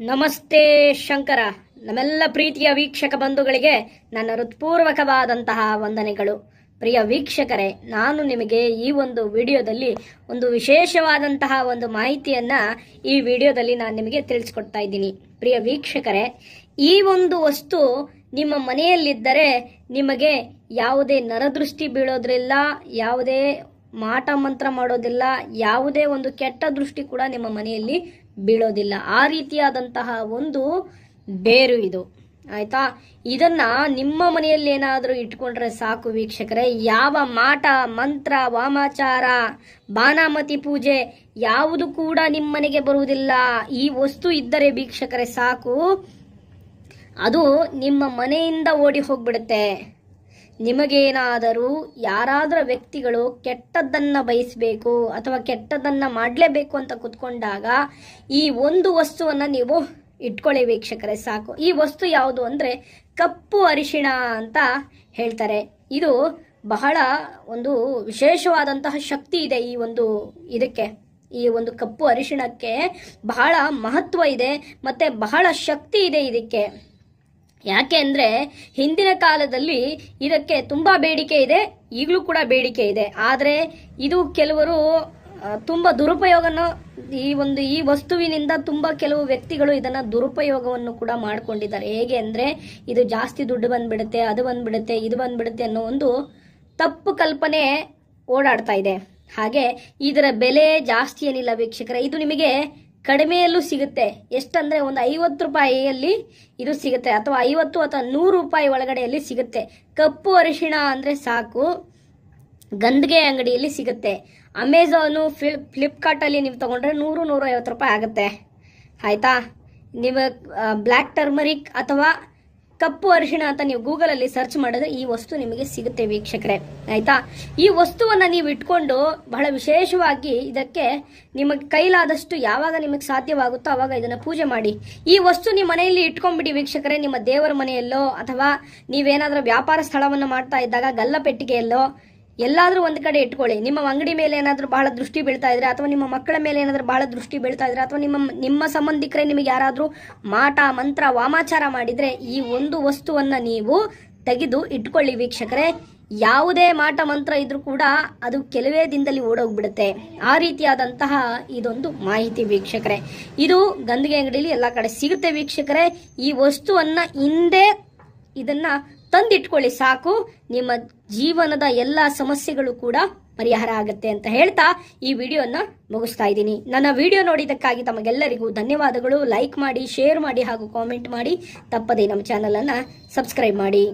ನಮಸ್ತೆ ಶಂಕರ. ನಮ್ಮೆಲ್ಲ ಪ್ರೀತಿಯ ವೀಕ್ಷಕ ಬಂಧುಗಳಿಗೆ ನನ್ನ ಹೃತ್ಪೂರ್ವಕವಾದಂತಹ ವಂದನೆಗಳು. ಪ್ರಿಯ ವೀಕ್ಷಕರೇ, ನಾನು ನಿಮಗೆ ಈ ಒಂದು ವಿಡಿಯೋದಲ್ಲಿ ಒಂದು ವಿಶೇಷವಾದಂತಹ ಒಂದು ಮಾಹಿತಿಯನ್ನ ಈ ವಿಡಿಯೋದಲ್ಲಿ ನಾನು ನಿಮಗೆ ತಿಳಿಸ್ಕೊಡ್ತಾ ಇದ್ದೀನಿ. ಪ್ರಿಯ ವೀಕ್ಷಕರೇ, ಈ ಒಂದು ವಸ್ತು ನಿಮ್ಮ ಮನೆಯಲ್ಲಿದ್ದರೆ ನಿಮಗೆ ಯಾವುದೇ ನರದೃಷ್ಟಿ ಬೀಳೋದ್ರಿಲ್ಲ, ಯಾವುದೇ ಮಾಟ ಮಂತ್ರ ಮಾಡೋದಿಲ್ಲ, ಯಾವುದೇ ಒಂದು ಕೆಟ್ಟ ದೃಷ್ಟಿ ಕೂಡ ನಿಮ್ಮ ಮನೆಯಲ್ಲಿ ಬೀಳೋದಿಲ್ಲ. ಆ ರೀತಿಯಾದಂತಹ ಒಂದು ಬೇರು ಇದು. ಆಯ್ತಾ? ಇದನ್ನ ನಿಮ್ಮ ಮನೆಯಲ್ಲಿ ಏನಾದರೂ ಇಟ್ಕೊಂಡ್ರೆ ಸಾಕು ವೀಕ್ಷಕರೇ. ಯಾವ ಮಾಟ, ಮಂತ್ರ, ವಾಮಾಚಾರ ಬಾನಾಮತಿ ಪೂಜೆ ಯಾವುದು ಕೂಡ ನಿಮ್ಮ ಮನೆಗೆ ಬರುವುದಿಲ್ಲ. ಈ ವಸ್ತು ಇದ್ದರೆ ವೀಕ್ಷಕರೇ ಸಾಕು. ಅದು ನಿಮ್ಮ ಮನೆಯಿಂದ ಓಡಿ ಹೋಗ್ಬಿಡುತ್ತೆ. ನಿಮಗೇನಾದರೂ ಯಾರಾದರೂ ವ್ಯಕ್ತಿಗಳು ಕೆಟ್ಟದ್ದನ್ನ ಬಯಸಬೇಕು ಅಥವಾ ಕೆಟ್ಟದ್ದನ್ನ ಮಾಡಲೇಬೇಕು ಅಂತ ಕುತ್ಕೊಂಡಾಗ ಈ ಒಂದು ವಸ್ತುವನ್ನ ನೀವು ಇಟ್ಕೊಳ್ಳಿ ವೀಕ್ಷಕರೇ, ಸಾಕು. ಈ ವಸ್ತು ಯಾವುದು ಅಂದ್ರೆ ಕಪ್ಪು ಅರಿಶಿಣ ಅಂತ ಹೇಳ್ತಾರೆ. ಇದು ಬಹಳ ಒಂದು ವಿಶೇಷವಾದಂತಹ ಶಕ್ತಿ ಇದೆ ಈ ಒಂದು ಇದಕ್ಕೆ. ಈ ಒಂದು ಕಪ್ಪು ಅರಿಶಿಣಕ್ಕೆ ಬಹಳ ಮಹತ್ವ ಇದೆ ಮತ್ತೆ ಬಹಳ ಶಕ್ತಿ ಇದೆ ಇದಕ್ಕೆ. ಯಾಕೆ ಅಂದ್ರೆ ಹಿಂದಿನ ಕಾಲದಲ್ಲಿ ಇದಕ್ಕೆ ತುಂಬಾ ಬೇಡಿಕೆ ಇದೆ, ಈಗಲೂ ಕೂಡ ಬೇಡಿಕೆ ಇದೆ. ಆದರೆ ಇದು ಕೆಲವರು ತುಂಬ ದುರುಪಯೋಗನ ಈ ಒಂದು ಈ ವಸ್ತುವಿನಿಂದ ತುಂಬಾ ಕೆಲವು ವ್ಯಕ್ತಿಗಳು ಇದನ್ನ ದುರುಪಯೋಗವನ್ನು ಕೂಡ ಮಾಡ್ಕೊಂಡಿದ್ದಾರೆ. ಹೇಗೆ ಅಂದ್ರೆ ಇದು ಜಾಸ್ತಿ ದುಡ್ಡು ಬಂದ್ಬಿಡುತ್ತೆ, ಅದು ಬಂದ್ಬಿಡುತ್ತೆ, ಇದು ಬಂದ್ಬಿಡುತ್ತೆ ಅನ್ನೋ ಒಂದು ತಪ್ಪು ಕಲ್ಪನೆ ಓಡಾಡ್ತಾ ಇದೆ. ಹಾಗೆ ಇದರ ಬೆಲೆ ಜಾಸ್ತಿ ಏನಿಲ್ಲ ವೀಕ್ಷಕರ. ಇದು ನಿಮಗೆ ಕಡಿಮೆಯಲ್ಲೂ ಸಿಗುತ್ತೆ. ಎಷ್ಟಂದ್ರೆ ಒಂದು ಐವತ್ತು ರೂಪಾಯಿಯಲ್ಲಿ ಇದು ಸಿಗುತ್ತೆ. ಅಥವಾ ಐವತ್ತು ಅಥವಾ ನೂರು ರೂಪಾಯಿ ಒಳಗಡೆಯಲ್ಲಿ ಸಿಗುತ್ತೆ. ಕಪ್ಪು ಅರಿಶಿಣ ಅಂದ್ರೆ ಸಾಕು. ಗಂದಿಗೆ ಅಂಗಡಿಯಲ್ಲಿ ಸಿಗುತ್ತೆ. ಅಮೆಝಾನು ಫ್ಲಿಪ್ ಫ್ಲಿಪ್ಕಾರ್ಟಲ್ಲಿ ನೀವು ತಗೊಂಡ್ರೆ ನೂರು ನೂರ ಐವತ್ತು ರೂಪಾಯಿ ಆಗುತ್ತೆ. ಆಯ್ತಾ? ನೀವು ಬ್ಲ್ಯಾಕ್ ಟರ್ಮರಿಕ್ ಅಥವಾ ಕಪ್ಪು ಅರಿಶಿಣ ಅಂತ ನೀವು ಗೂಗಲ್ ಅಲ್ಲಿ ಸರ್ಚ್ ಮಾಡಿದ್ರೆ ಈ ವಸ್ತು ನಿಮಗೆ ಸಿಗುತ್ತೆ ವೀಕ್ಷಕರೇ. ಆಯ್ತಾ? ಈ ವಸ್ತುವನ್ನ ನೀವು ಇಟ್ಕೊಂಡು ಬಹಳ ವಿಶೇಷವಾಗಿ ಇದಕ್ಕೆ ನಿಮಗೆ ಕೈಲಾದಷ್ಟು ಯಾವಾಗ ನಿಮಗೆ ಸಾಧ್ಯವಾಗುತ್ತೋ ಅವಾಗ ಇದನ್ನ ಪೂಜೆ ಮಾಡಿ. ಈ ವಸ್ತು ನಿಮ್ಮ ಮನೆಯಲ್ಲಿ ಇಟ್ಕೊಂಡ್ಬಿಡಿ ವೀಕ್ಷಕರೇ, ನಿಮ್ಮ ದೇವರ ಮನೆಯಲ್ಲೋ ಅಥವಾ ನೀವೇನಾದ್ರೂ ವ್ಯಾಪಾರ ಸ್ಥಳವನ್ನು ಮಾಡ್ತಾ ಇದ್ದಾಗ ಗಲ್ಲ ಪೆಟ್ಟಿಗೆಯಲ್ಲೋ ಎಲ್ಲಾದ್ರೂ ಒಂದು ಕಡೆ ಇಟ್ಕೊಳ್ಳಿ. ನಿಮ್ಮ ಅಂಗಡಿ ಮೇಲೆ ಏನಾದರೂ ಬಹಳ ದೃಷ್ಟಿ ಬೀಳ್ತಾ ಇದ್ರೆ ಅಥವಾ ನಿಮ್ಮ ಮಕ್ಕಳ ಮೇಲೆ ಏನಾದರೂ ಬಹಳ ದೃಷ್ಟಿ ಬೀಳ್ತಾ ಇದ್ರೆ ಅಥವಾ ನಿಮ್ಮ ನಿಮ್ಮ ಸಂಬಂಧಿಕರೇ ನಿಮಗೆ ಯಾರಾದರೂ ಮಾಟ, ಮಂತ್ರ, ವಾಮಾಚಾರ ಮಾಡಿದ್ರೆ ಈ ಒಂದು ವಸ್ತುವನ್ನ ನೀವು ತೆಗೆದು ಇಟ್ಕೊಳ್ಳಿ ವೀಕ್ಷಕರೇ. ಯಾವುದೇ ಮಾಟ, ಮಂತ್ರ ಇದ್ರೂ ಕೂಡ ಅದು ಕೆಲವೇ ದಿನದಲ್ಲಿ ಓಡೋಗ್ಬಿಡುತ್ತೆ. ಆ ರೀತಿಯಾದಂತಹ ಇದೊಂದು ಮಾಹಿತಿ ವೀಕ್ಷಕರೇ. ಇದು ಗಂದಿಗೆ ಅಂಗಡಿಯಲ್ಲಿ ಎಲ್ಲ ಕಡೆ ಸಿಗುತ್ತೆ ವೀಕ್ಷಕರೇ. ಈ ವಸ್ತುವನ್ನ ಹಿಂದೆ ಇದನ್ನ ತಂದಿಟ್ಕೊಳ್ಳಿ ಸಾಕು. ನಿಮ್ಮ ಜೀವನದ ಎಲ್ಲ ಸಮಸ್ಯೆಗಳು ಕೂಡ ಪರಿಹಾರ ಆಗುತ್ತೆ ಅಂತ ಹೇಳ್ತಾ ಈ ವಿಡಿಯೋನ ಮುಗಿಸ್ತಾ ಇದ್ದೀನಿ. ನನ್ನ ವಿಡಿಯೋ ನೋಡಿದ್ದಕ್ಕಾಗಿ ತಮಗೆಲ್ಲರಿಗೂ ಧನ್ಯವಾದಗಳು. ಲೈಕ್ ಮಾಡಿ, ಶೇರ್ ಮಾಡಿ ಹಾಗೂ ಕಾಮೆಂಟ್ ಮಾಡಿ. ತಪ್ಪದೇ ನಮ್ಮ ಚಾನಲನ್ನು ಸಬ್ಸ್ಕ್ರೈಬ್ ಮಾಡಿ.